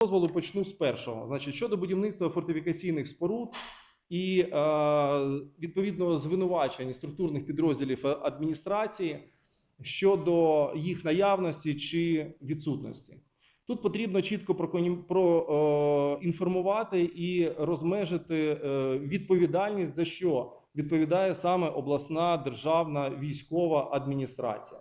дозволу почну з першого. Значить, щодо будівництва фортифікаційних споруд і е, відповідного звинувачень структурних підрозділів адміністрації щодо їх наявності чи відсутності. Тут потрібно чітко проінформувати і розмежити е, відповідальність за що відповідає саме обласна державна військова адміністрація.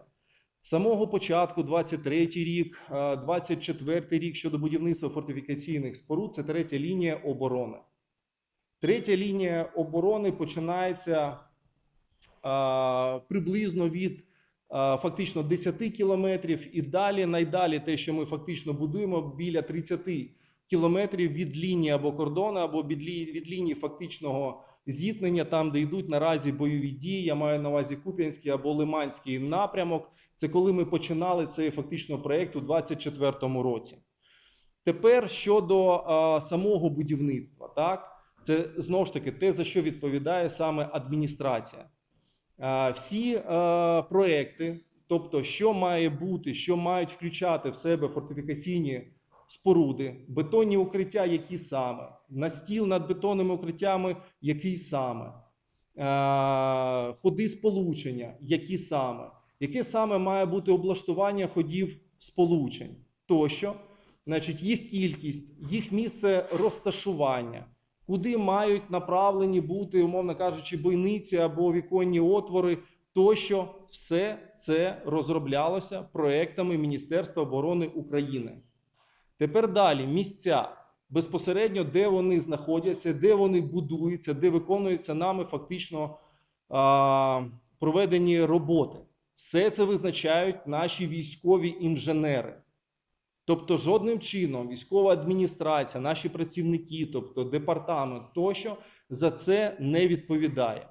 Самого початку, 23 рік, е, 24 рік щодо будівництва фортифікаційних споруд це третя лінія оборони. Третя лінія оборони починається е, приблизно від е, фактично 10 кілометрів, і далі найдалі те, що ми фактично будуємо, біля 30 кілометрів від лінії або кордону, або від лінії фактичного зіткнення, там, де йдуть наразі бойові дії. Я маю на увазі Куп'янський або Лиманський напрямок. Це коли ми починали цей фактично проект у 2024 році. Тепер щодо а, самого будівництва, так це знову ж таки те, за що відповідає саме адміністрація. А, всі а, проекти, тобто, що має бути, що мають включати в себе фортифікаційні споруди, бетонні укриття, які саме, настіл над бетонними укриттями, який саме, ходи сполучення, які саме, яке саме має бути облаштування ходів сполучень? Тощо, значить, їх кількість, їх місце розташування, куди мають направлені бути, умовно кажучи, бойниці або віконні отвори, тощо все це розроблялося проектами Міністерства оборони України. Тепер далі місця безпосередньо, де вони знаходяться, де вони будуються, де виконуються нами фактично а, проведені роботи. Все це визначають наші військові інженери. Тобто, жодним чином військова адміністрація, наші працівники, тобто департамент тощо за це не відповідає.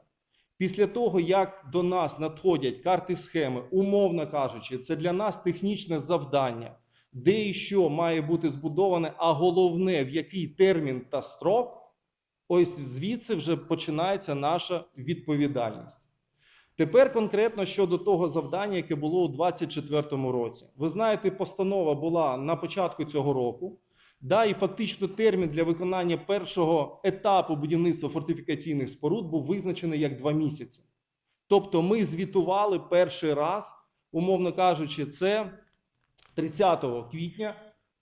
Після того, як до нас надходять карти схеми, умовно кажучи, це для нас технічне завдання, де і що має бути збудоване, а головне, в який термін та строк, ось звідси вже починається наша відповідальність. Тепер конкретно щодо того завдання, яке було у 2024 році. Ви знаєте, постанова була на початку цього року. Да, і фактично термін для виконання першого етапу будівництва фортифікаційних споруд був визначений як два місяці. Тобто, ми звітували перший раз, умовно кажучи, це 30 квітня,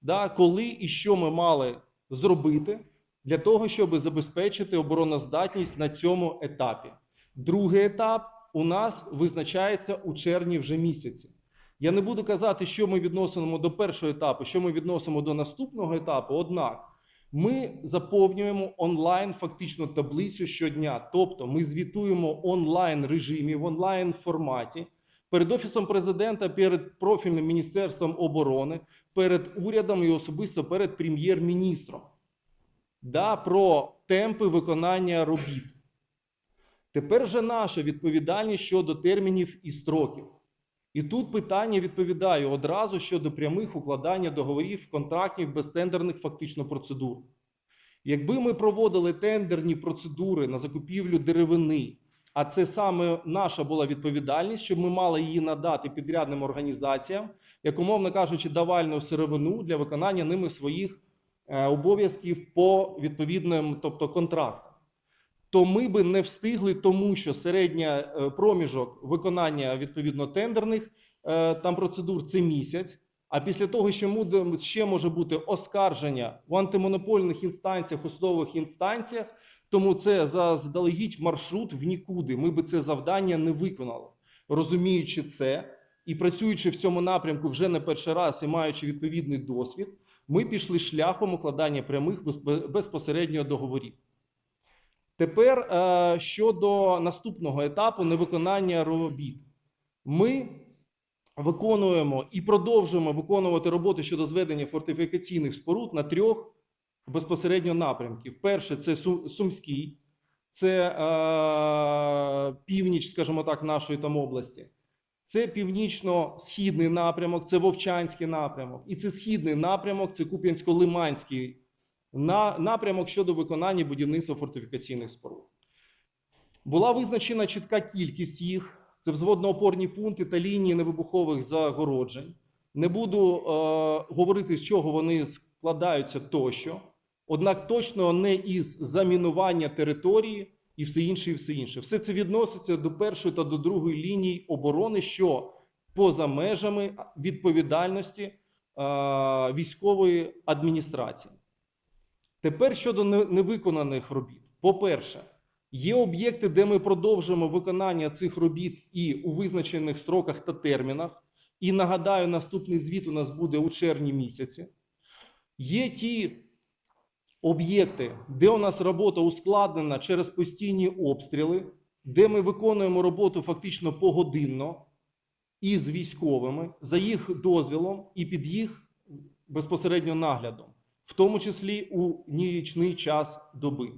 да, коли і що ми мали зробити для того, щоб забезпечити обороноздатність на цьому етапі. Другий етап у нас визначається у червні вже місяці. Я не буду казати, що ми відносимо до першого етапу, що ми відносимо до наступного етапу. Однак ми заповнюємо онлайн фактично таблицю щодня. Тобто ми звітуємо онлайн режимі, в онлайн форматі перед офісом президента, перед профільним міністерством оборони, перед урядом і особисто перед прем'єр-міністром. Да, про темпи виконання робіт. Тепер же наша відповідальність щодо термінів і строків. І тут питання відповідаю одразу щодо прямих укладання договорів, контрактів без тендерних фактично процедур. Якби ми проводили тендерні процедури на закупівлю деревини, а це саме наша була відповідальність, щоб ми мали її надати підрядним організаціям, як умовно кажучи, давальну сировину для виконання ними своїх е, обов'язків по відповідним, тобто контрактам то ми би не встигли, тому що середня е, проміжок виконання відповідно тендерних е, там процедур це місяць. А після того, що ще може бути оскарження в антимонопольних інстанціях, у судових інстанціях, тому це заздалегідь маршрут в нікуди. Ми би це завдання не виконали. Розуміючи це і працюючи в цьому напрямку вже не перший раз і маючи відповідний досвід, ми пішли шляхом укладання прямих безпосередньо договорів. Тепер е, щодо наступного етапу невиконання робіт. Ми виконуємо і продовжуємо виконувати роботи щодо зведення фортифікаційних споруд на трьох безпосередньо напрямків. Перше це Сумський, це е, північ, скажімо так, нашої там області. Це північно-східний напрямок, це Вовчанський напрямок. І це східний напрямок, це Куп'янсько-Лиманський на напрямок щодо виконання будівництва фортифікаційних споруд. Була визначена чітка кількість їх. Це взводно-опорні пункти та лінії невибухових загороджень. Не буду е, говорити, з чого вони вкладаються тощо, однак точно не із замінування території і все інше, і все інше. Все це відноситься до першої та до другої лінії оборони, що поза межами відповідальності е, військової адміністрації. Тепер щодо невиконаних робіт. По-перше, є об'єкти, де ми продовжимо виконання цих робіт і у визначених строках та термінах. І нагадаю, наступний звіт у нас буде у червні місяці. Є ті об'єкти, де у нас робота ускладнена через постійні обстріли, де ми виконуємо роботу фактично погодинно із військовими за їх дозвілом і під їх безпосередньо наглядом, в тому числі у нічний час доби.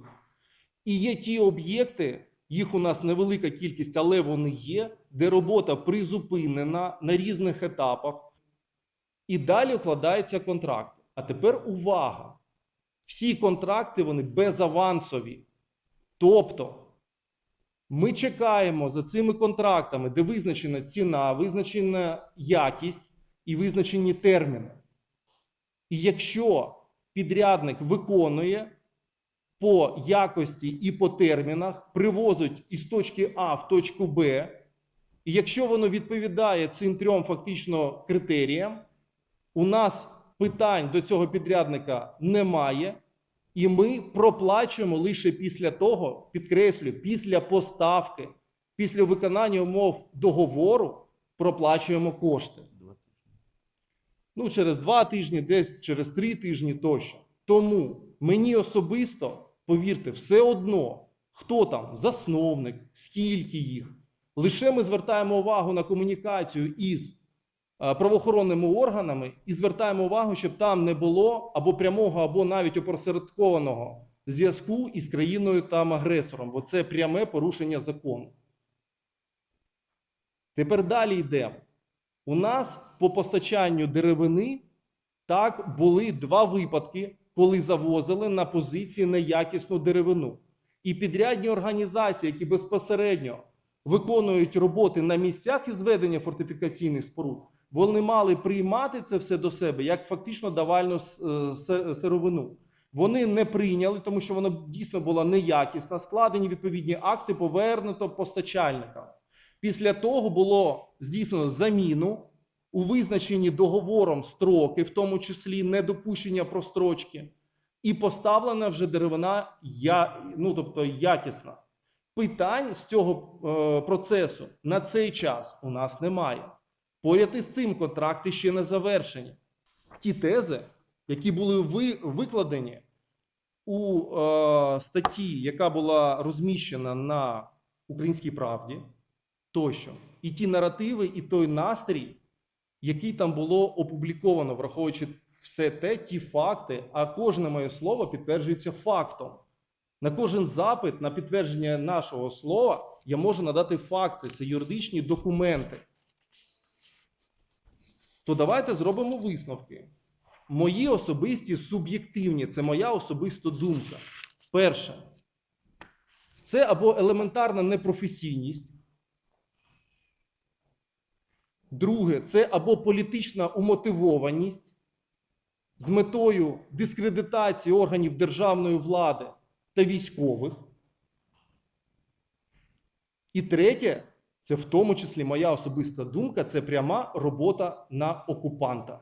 І є ті об'єкти, їх у нас невелика кількість, але вони є, де робота призупинена на різних етапах, і далі укладаються контракти. А тепер увага! Всі контракти вони безавансові. Тобто ми чекаємо за цими контрактами, де визначена ціна, визначена якість і визначені терміни. І якщо підрядник виконує по якості і по термінах, привозить із точки А в точку Б, і якщо воно відповідає цим трьом фактично критеріям, у нас питань до цього підрядника немає, і ми проплачуємо лише після того, підкреслюю, після поставки, після виконання умов договору проплачуємо кошти. Ну, через два тижні, десь через три тижні тощо. Тому мені особисто, повірте, все одно, хто там засновник, скільки їх. Лише ми звертаємо увагу на комунікацію із правоохоронними органами і звертаємо увагу, щоб там не було або прямого, або навіть опосередкованого зв'язку із країною там агресором, бо це пряме порушення закону. Тепер далі йдемо. У нас по постачанню деревини так були два випадки, коли завозили на позиції неякісну деревину. І підрядні організації, які безпосередньо виконують роботи на місцях із зведення фортифікаційних споруд, вони мали приймати це все до себе як фактично давальну е, сировину. Вони не прийняли, тому що вона дійсно була неякісна, складені відповідні акти, повернуто постачальникам. Після того було здійснено заміну у визначені договором строки, в тому числі недопущення прострочки, і поставлена вже деревина я, ну, тобто якісна. Питань з цього е, процесу на цей час у нас немає. Поряд із цим контракти ще не завершені. Ті тези, які були ви, викладені у е, статті, яка була розміщена на Українській правді, тощо, і ті наративи, і той настрій, який там було опубліковано, враховуючи все те, ті факти, а кожне моє слово підтверджується фактом. На кожен запит на підтвердження нашого слова я можу надати факти, це юридичні документи. То давайте зробимо висновки. Мої особисті суб'єктивні, це моя особиста думка. Перше, це або елементарна непрофесійність. Друге, це або політична умотивованість з метою дискредитації органів державної влади та військових. І третє, це в тому числі моя особиста думка, це пряма робота на окупанта.